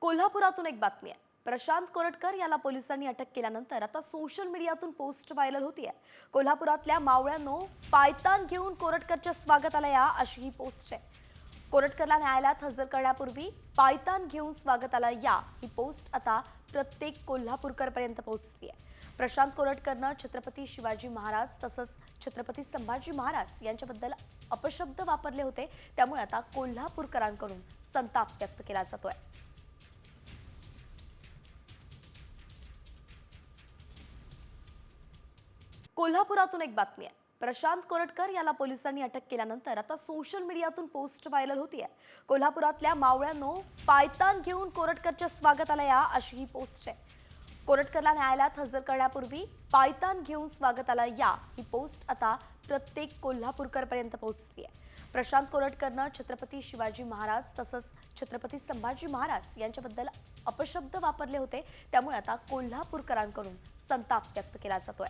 कोल्हापुरातून एक बातमी आहे. प्रशांत कोरटकर याला पोलिसांनी अटक केल्यानंतर आता सोशल मीडियातून पोस्ट व्हायरल होती आहे कोल्हापुरातल्या मावळ्यांनो पायतान घेऊन कोरटकरच्या स्वागताला या अशी ही पोस्ट आहे. कोरटकरला न्यायालयात हजर करण्यापूर्वी पायतान घेऊन स्वागताला या ही पोस्ट आता प्रत्येक कोल्हापूरकरपर्यंत पोहोचतीये. प्रशांत कोरटकरनं छत्रपती शिवाजी महाराज तसंच छत्रपती संभाजी महाराज यांच्याबद्दल अपशब्द वापरले होते. त्यामुळे आता कोल्हापूरकरांकडून संताप व्यक्त केला जातोय. कोल्हापुरातून एक बातमी आहे. प्रशांत कोरटकर याला पोलिसांनी अटक केल्यानंतर आता सोशल मीडियातून पोस्ट व्हायरल होती आहे कोल्हापुरातल्या मावळ्यांनो पायतान घेऊन कोरटकरच्या स्वागताला या अशी ही पोस्ट आहे. कोरटकरला न्यायालयात हजर करण्यापूर्वी पायतान घेऊन स्वागताला या ही पोस्ट आता प्रत्येक कोल्हापूरकरपर्यंत पोहोचतीये. प्रशांत कोरटकरनं छत्रपती शिवाजी महाराज तसंच छत्रपती संभाजी महाराज यांच्याबद्दल अपशब्द वापरले होते. त्यामुळे आता कोल्हापूरकरांकडून संताप व्यक्त केला जातोय.